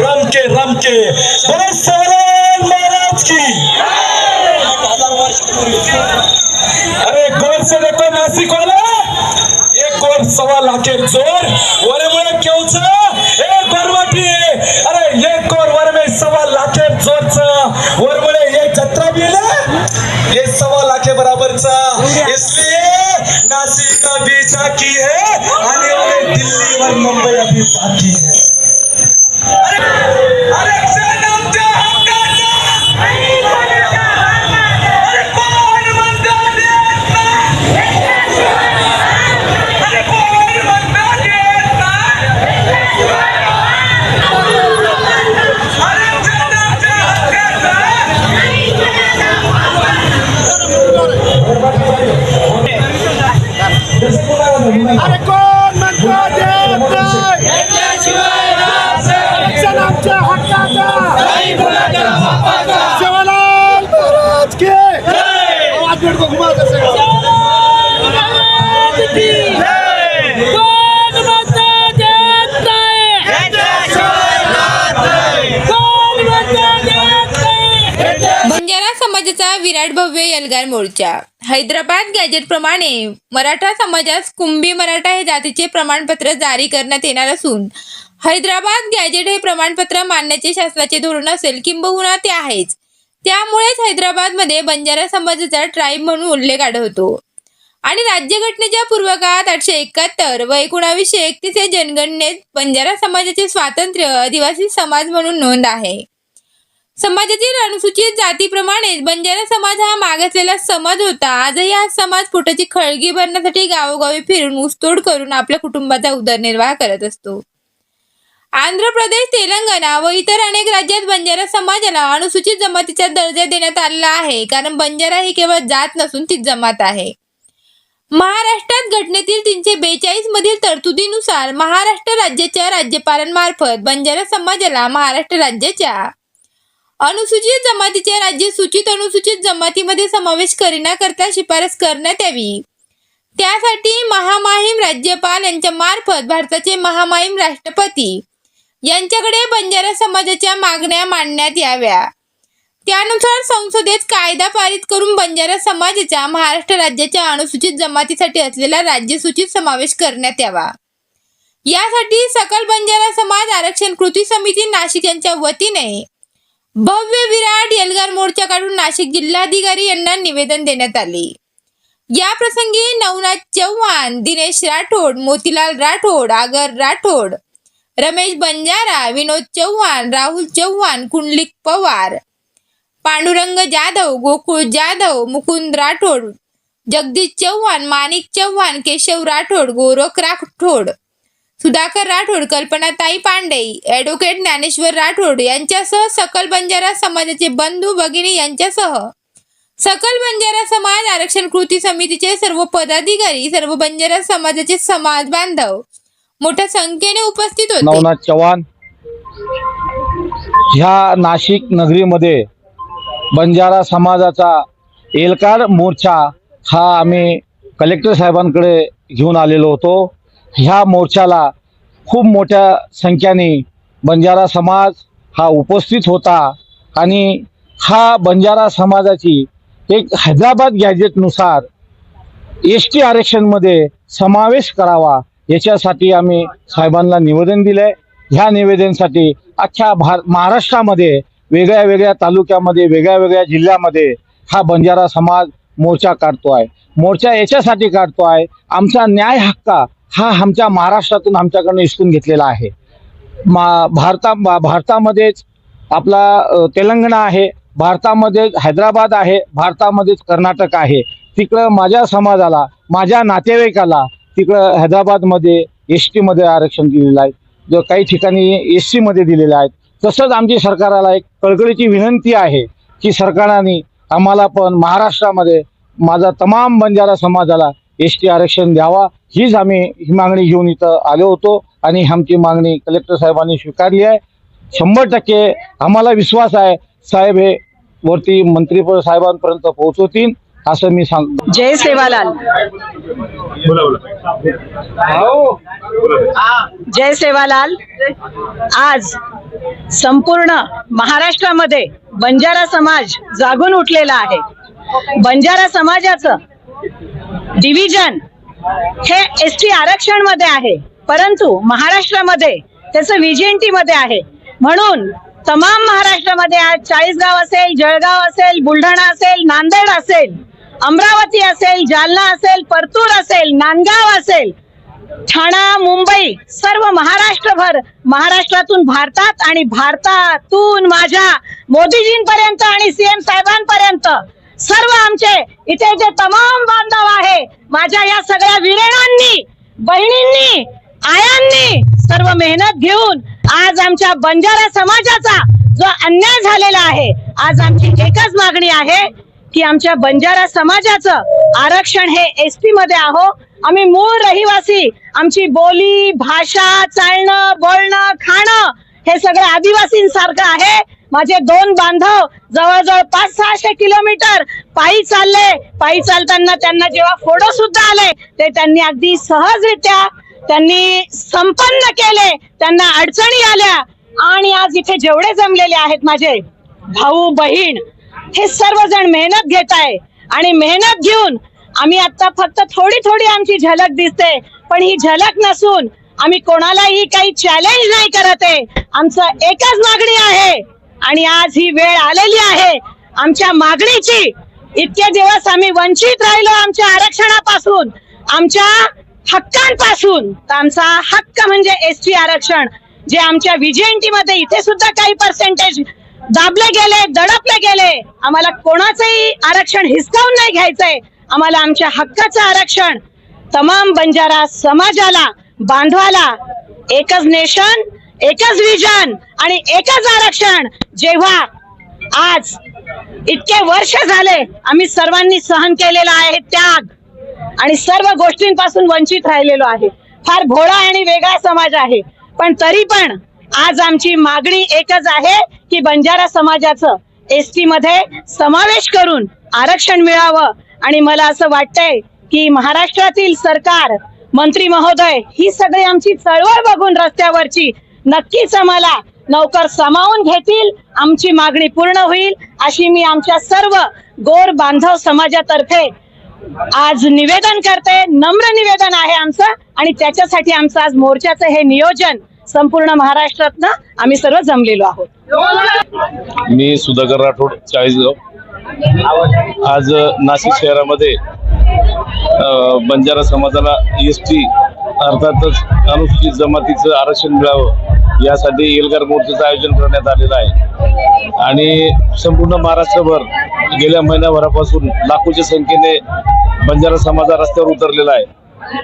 रमके रमके. बोले महाराज की. अरे गोर से देखो नासिक वाला एक गोर सवा लाखेर चोर वरे मुळे केवच? ए गोरवाटी अरे एक गोर वर में सवा लाखेर चोरच वर मुळे ये जत्रा बिल ये सवा लाखे बराबरचा. इसलिए नासिक अभी बाकी है. आने वाले दिल्ली और मुंबई अभी बाकी है. अरे अरे बंजारा समाजाचा विराट भव्य एल्गार मोर्चा. हैदराबाद गॅजेट प्रमाणे मराठा समाजास कुंभी मराठा हे जातीचे प्रमाणपत्र जारी करण्यात येणार असून हैदराबाद गॅजेट हे प्रमाणपत्र मानण्याचे शासनाचे धोरण असेल किंबहुना ते आहेच. त्यामुळेच हैदराबादमध्ये बंजारा समाजाचा ट्राईब म्हणून उल्लेख आढळतो. आणि राज्यघटनेच्या पूर्वकाळात आठशे एकाहत्तर व एकोणावीसशे एकतीस या जनगणनेत बंजारा समाजाचे स्वातंत्र्य आदिवासी समाज म्हणून नोंद आहे. समाजातील अनुसूचित जातीप्रमाणेच बंजारा समाज हा मागासलेला समाज होता. आजही हा समाज पोटाची खळगी भरण्यासाठी गावोगावी फिरून ऊसतोड करून आपल्या कुटुंबाचा उदरनिर्वाह करत असतो. आंध्र प्रदेश तेलंगणा व इतर अनेक राज्यात बंजारा समाजाला अनुसूचित जमातीचा दर्जा देण्यात आलेला आहे. कारण बंजारा ही केवळ जात नसून ती जमात आहे. महाराष्ट्रात घटनेतील तीनशे बेचाळीस मधील तरतुदीनुसार महाराष्ट्र राज्याच्या राज्यपालांमार्फत बंजारा समाजाला महाराष्ट्र राज्याच्या अनुसूचित जमातीच्या राज्य सूचित अनुसूचित जमातीमध्ये समावेश करण्याकरता शिफारस करण्यात यावी. त्यासाठी महामाहीम राज्यपाल यांच्या मार्फत भारताचे महामाहीम राष्ट्रपती यांच्याकडे बंजारा समाजाच्या मागण्या मांडण्यात याव्या. त्यानुसार संसदेत कायदा पारित करून बंजारा समाजाच्या महाराष्ट्र राज्याच्या अनुसूचित जमातीसाठी असलेला राज्यसूचित समावेश करण्यात यावा. यासाठी सकल बंजारा समाज आरक्षण कृती समिती नाशिक यांच्या वतीने भव्य विराट एल्गार मोर्चा काढून नाशिक जिल्हाधिकारी यांना निवेदन देण्यात आले. या प्रसंगी नवनाथ चव्हाण दिनेश राठोड मोतीलाल राठोड आगर राठोड रमेश बंजारा विनोद चव्हाण राहुल चव्हाण कुंडलिक पवार पांडुरंग जाधव गोकुळ जाधव मुकुंद राठोड जगदीश चव्हाण माणिक चव्हाण केशव राठोड गोरख राठोड सुधाकर राठोड कल्पनाताई पांडे ॲडव्होकेट ज्ञानेश्वर राठोड यांच्यासह सकल बंजारा समाजाचे बंधू भगिनी यांच्यासह सकल बंजारा समाज आरक्षण कृती समितीचे सर्व पदाधिकारी सर्व बंजारा समाजाचे समाज बांधव मोठ्या संख्येने उपस्थित होते. नवनाथ चव्हाण ह्या नाशिक नगरीमध्ये बंजारा समाजाचा एलकार मोर्चा हा आम्ही कलेक्टर साहेबांकडे घेऊन आलेलो होतो. ह्या मोर्चाला खूप मोठ्या संख्येने बंजारा समाज हा उपस्थित होता आणि हा बंजारा समाजाची एक हैदराबाद गॅजेटनुसार एस टी आरक्षणमध्ये समावेश करावा याच्यासाठी आम्ही साहेबांना निवेदन दिलंय. ह्या निवेदनसाठी अख्ख्या भार महाराष्ट्रामध्ये वेगळ्या वेगळ्या तालुक्यामध्ये वेगळ्या वेगळ्या जिल्ह्यामध्ये हा बंजारा समाज मोर्चा काढतो आहे मोर्चा याच्यासाठी काढतो आहे आमचा न्याय हक्का हा आमच्या महाराष्ट्रातून आमच्याकडनं हिसकून घेतलेला आहे. मा भारता भारतामध्येच आपला तेलंगणा आहे भारतामध्येच हैदराबाद आहे भारतामध्येच कर्नाटक आहे. तिकडं माझ्या समाजाला माझ्या नातेवाईकाला तिकडं हैदराबादमध्ये एस टीमध्ये आरक्षण दिलेलं आहे. जो काही ठिकाणी एस सीमध्ये दिलेलं आहे. तसंच आमची सरकाराला एक कळकळीची विनंती आहे की सरकारने आम्हाला पण महाराष्ट्रामध्ये माझा तमाम बंजारा समाजाला एस टी आरक्षण द्यावा. हीच आम्ही ही मागणी घेऊन इथं आलो होतो आणि आमची मागणी कलेक्टर साहेबांनी स्वीकारली आहे. शंभर टक्के आम्हाला विश्वास आहे साहेब हे वरती मंत्रीपद साहेबांपर्यंत पोहोचवतील. असं मी सांग जय सेवालाल. जय सेवालाल. आज संपूर्ण महाराष्ट्रामध्ये बंजारा समाज जागून उठलेला आहे. बंजारा समाजाचं डिव्हिजन हे एस टी आरक्षणमध्ये आहे. परंतु महाराष्ट्रामध्ये त्याचं व्हीजीएनटी मध्ये आहे. म्हणून तमाम महाराष्ट्रामध्ये आज चाळीसगाव असेल जळगाव असेल बुलढाणा असेल नांदेड असेल अमरावती असेल जालना असेल परतूर असेल नांदगाव असेल ठाणा मुंबई सर्व महाराष्ट्रभर महाराष्ट्रातून भारतात आणि भारतातून माझ्या मोदीजींपर्यंत आणि सीएम साहेबांपर्यंत सर्व आमचे इथे जे तमाम बांधव आहे माझ्या या सगळ्या विरेणांनी बहिणींनी आयांनी सर्व मेहनत घेऊन आज आमच्या बंजारा समाजाचा जो अन्याय झालेला आहे आज आमची एकच मागणी आहे की आमच्या बंजारा समाजाचं आरक्षण हे एस टी मध्ये आहो. आम्ही मूळ रहिवासी आमची बोली भाषा चालणं बोलणं खाणं हे सगळं आदिवासींसारखं आहे. माझे दोन बांधव जवळजवळ पाच सहाशे किलोमीटर पायी चालले. पायी चालताना त्यांना जेव्हा फोडो सुद्धा आले ते त्यांनी अगदी सहजरित्या त्यांनी संपन्न केले. त्यांना अडचणी आल्या. आणि आज इथे जेवढे जमलेले आहेत माझे भाऊ बहीण हे सर्वजण मेहनत घेत आहे. आणि मेहनत घेऊन आम्ही आता फक्त थोडी थोडी आमची झलक दिसते. पण ही झलक नसून आम्ही कोणालाही काही चॅलेंज नाही करत आहे. आमचं एकच मागणी आहे. आणि आज ही वेळ आलेली आहे. आमच्या मागणीची इतके दिवस आम्ही वंचित राहिलो आमच्या आरक्षणापासून आमच्या हक्कांपासून. तर आमचा हक्क म्हणजे एस टी आरक्षण जे आमच्या व्हीजीएनटी मध्ये इथे सुद्धा काही पर्सेंटेज दाबले गेले दडपले गेले. आम्हाला कोणाचंही आरक्षण हिसकावून नाही घ्यायचंय. आम्हाला आमच्या हक्काचं आरक्षण तमाम बंजारा समाजाला बांधवाला एकच नेशन एकच विजन आणि एकच आरक्षण. जेव्हा आज इतके वर्ष झाले आम्ही सर्वांनी सहन केलेला आहे त्याग आणि सर्व गोष्टींपासून वंचित राहिलेलो आहे. फार भोळा आणि वेगळा समाज आहे. पण तरी पण आज आमची मागणी एकच आहे की बंजारा समाजाचं एस टी मध्ये समावेश करून आरक्षण मिळावं. आणि मला असं वाटतंय की महाराष्ट्रातील सरकार मंत्री महोदय ही सगळी आमची चळवळ बघून रस्त्यावरची नक्कीच आम्हाला नौकर सामावून घेतील आमची मागणी पूर्ण होईल अशी मी आमच्या सर्व गोर बांधव समाजातर्फे आज निवेदन करते. नम्र निवेदन आहे आमचं आणि त्याच्यासाठी आमचं आज मोर्चाचं हे नियोजन संपूर्ण महाराष्ट्रात आम्ही सर्व जमलेलो आहोत. मी सुधाकर राठोड चाळीसगाव आज नाशिक शहरामध्ये बंजारा समाजाला एस टी अर्थातच अनुसूचित जमातीचं आरक्षण मिळावं यासाठी एल्गार मोर्चाचं आयोजन करण्यात आलेलं आहे. आणि संपूर्ण महाराष्ट्रभर गेल्या महिन्याभरापासून लाखोच्या संख्येने बंजारा समाजा रस्त्यावर उतरलेला आहे.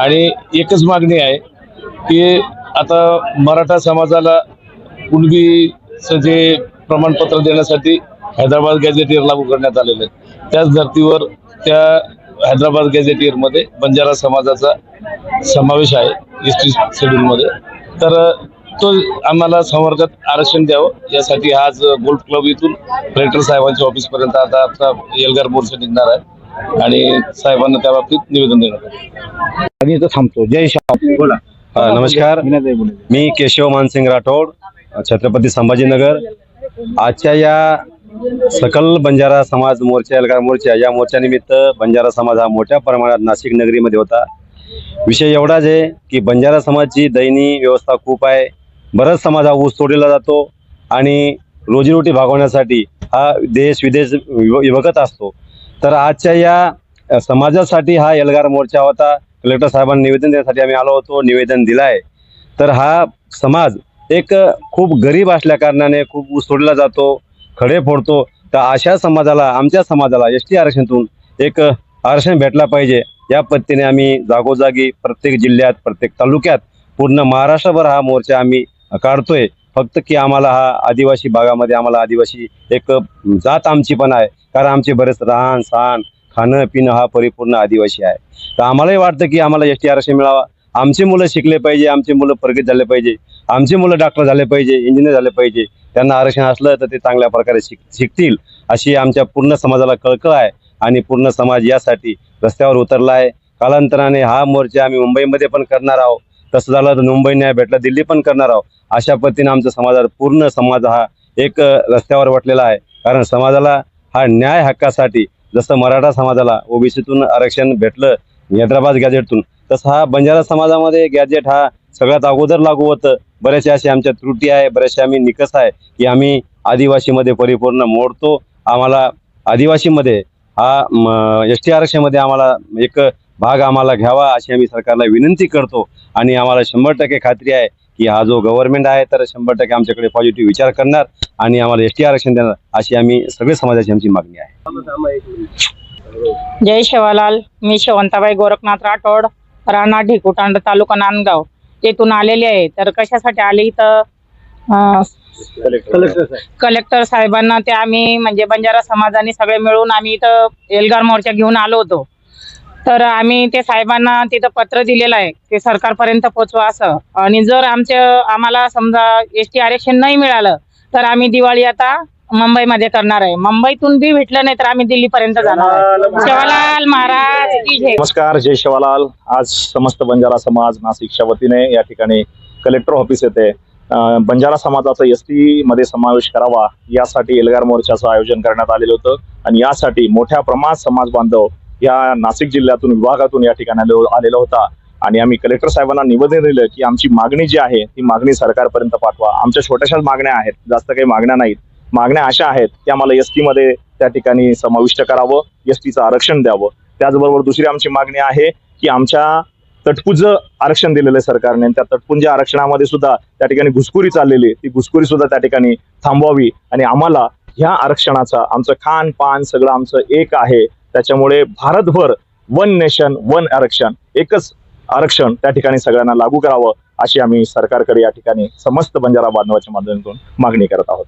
आणि एकच मागणी आहे की आता मराठा समाजाला कुणबीचं जे प्रमाणपत्र देण्यासाठी हैदराबाद गॅझेटियर लागू करण्यात आलेलं आहे त्याच धर्तीवर त्या हैदराबाद गॅझेटियरमध्ये बंजारा समाजाचा समावेश आहे एस टी शेड्यूलमध्ये तर तो आम्हाला संवर्गात आरक्षण द्यावं यासाठी हा आज गोल्फ क्लब इथून कलेक्टर साहेबांच्या ऑफिसपर्यंत आता आमचा एल्गार मोर्चा निघणार आहे आणि साहेबांना त्या बाबतीत निवेदन देणार आहे. आणि इथं थांबतो. जय श्याम. बोला. नमस्कार. मी केशव मानसिंग राठोड छत्रपती संभाजीनगर. आजच्या या सकल बंजारा समाज मोर्चा एल्गार मोर्चा या मोर्चानिमित्त बंजारा समाज हा मोठ्या प्रमाणात नाशिक नगरीमध्ये होता. विषय एवढाच आहे की बंजारा समाजची दयनीय व्यवस्था खूप आहे. बराच समाज हा ऊस तोडलेला जातो आणि रोजीरोटी भागवण्यासाठी हा देश विदेश विभ- विभगत असतो. तर आजच्या या समाजासाठी हा एल्गार मोर्चा होता. कलेक्टर साहेबांना निवेदन देण्यासाठी आम्ही आलो होतो निवेदन दिलं आहे तर हा समाज एक खूप गरीब असल्या कारणाने खूप ऊस जातो खडे फोडतो. तर अशा समाजाला आमच्या समाजाला एस टी आरक्षणातून एक आरक्षण भेटला पाहिजे. या पद्धतीने आम्ही जागोजागी प्रत्येक जिल्ह्यात प्रत्येक तालुक्यात पूर्ण महाराष्ट्रभर हा मोर्चा आम्ही काढतोय. फक्त की आम्हाला हा आदिवासी भागामध्ये आम्हाला आदिवासी एक जात आमची पण आहे. कारण आमचे बरेच राहण सहन खाणं पिणं हा परिपूर्ण आदिवासी आहे. तर आम्हालाही वाटतं की आम्हाला एस टी आरक्षण मिळावा. आमची मुलं शिकले पाहिजे आमची मुलं प्रगत झाले पाहिजे आमची मुलं डॉक्टर झाले पाहिजे इंजिनियर झाले पाहिजे त्यांना आरक्षण असलं तर ते चांगल्या प्रकारे शिक शिकतील अशी आमच्या पूर्ण समाजाला कळकळ आहे आणि पूर्ण समाज यासाठी रस्त्यावर उतरला आहे. कालांतराने हा मोर्चा आम्ही मुंबईमध्ये पण करणार आहोत. तसं झालं तर मुंबई न्याय भेटला दिल्ली पण करणार आहोत. अशा पद्धतीने आमचा समाजावर पूर्ण समाज हा एक रस्त्यावर वटलेला आहे. कारण समाजाला हा न्याय हक्कासाठी जसं मराठा समाजाला ओबीसीतून आरक्षण भेटलं हैदराबाद गॅजेटतून तसं हा बंजारा समाजामध्ये गॅजेट हा सगळ्यात अगोदर लागू होतं. बऱ्याचशा अशा आमच्या त्रुटी आहे बऱ्याचशा आम्ही निकष आहे की आम्ही आदिवासीमध्ये परिपूर्ण मोडतो. आम्हाला आदिवासीमध्ये हा एस टी आरक्षणमध्ये आम्हाला एक भाग आम्हाला घ्यावा अशी आम्ही सरकारला विनंती करतो. आणि आम्हाला शंभर टक्के खात्री आहे की हा जो गव्हर्नमेंट आहे तर शंभर टक्के आमच्याकडे पॉझिटिव्ह विचार करणार आणि आम्हाला एस टी आरक्षण देणार अशी आम्ही सगळे समाजाची आमची मागणी आहे. जय शेवालाल मी शेवंताबाई गोरखनाथ राठोड राणा ढेकुटांड तालुका नांदगाव. येथून आलेले आहे. तर कशासाठी आले इथं? अं, कलेक्टर साहेबांना ते आम्ही म्हणजे बंजारा समाजाने सगळे मिळून आम्ही इथं एल्गार मोर्चा घेऊन आलो होतो. तर आम्ही ते साहेबांना तिथं पत्र दिलेलं आहे ते सरकारपर्यंत पोचवा असं. आणि जर आमच्या आम्हाला समजा एस टी आरक्षण नाही मिळालं तर आम्ही दिवाळी आता मुंबईमध्ये करणार आहे. मुंबईतून बी भेटलं नाही तर आम्ही दिल्लीपर्यंत जाणार आहे. शेवालाल महाराज. नमस्कार जय शिवालाल आज समस्त बंजारा समाज नाशिकच्या वतीने या ठिकाणी कलेक्टर ऑफिस येथे अं, बंजारा समाजाचा एस टी मध्ये समावेश करावा यासाठी एल्गार मोर्चाचं आयोजन करण्यात आलेलं होतं. आणि यासाठी मोठ्या प्रमाणात समाज बांधव या नाशिक जिल्ह्यातून विभागातून या ठिकाणी आलेला होता. आणि आम्ही कलेक्टर साहेबांना निवेदन दिलं की आमची मागणी जी आहे ती मागणी सरकारपर्यंत पाठवा. आमच्या छोट्याशाच मागण्या आहेत जास्त काही मागण्या नाहीत. मागण्या अशा आहेत की आम्हाला एसमध्ये त्या ठिकाणी समाविष्ट करावं एस टीचं आरक्षण द्यावं. त्याचबरोबर दुसरी आमची मागणी आहे की आमच्या तटपुंज आरक्षण दिलेलं आहे सरकारने. आणि त्या तटपुंज आरक्षणामध्ये सुद्धा त्या ठिकाणी घुसखोरी चाललेली ती घुसखोरी सुद्धा त्या ठिकाणी थांबवावी. आणि आम्हाला ह्या आरक्षणाचा आमचं खान पान सगळं आमचं एक आहे. त्याच्यामुळे भारतभर वन नेशन वन आरक्षण एकच आरक्षण त्या ठिकाणी सगळ्यांना लागू करावं अशी आम्ही सरकारकडे या ठिकाणी समस्त बंजारा बांधवाच्या माध्यमातून मागणी करत आहोत.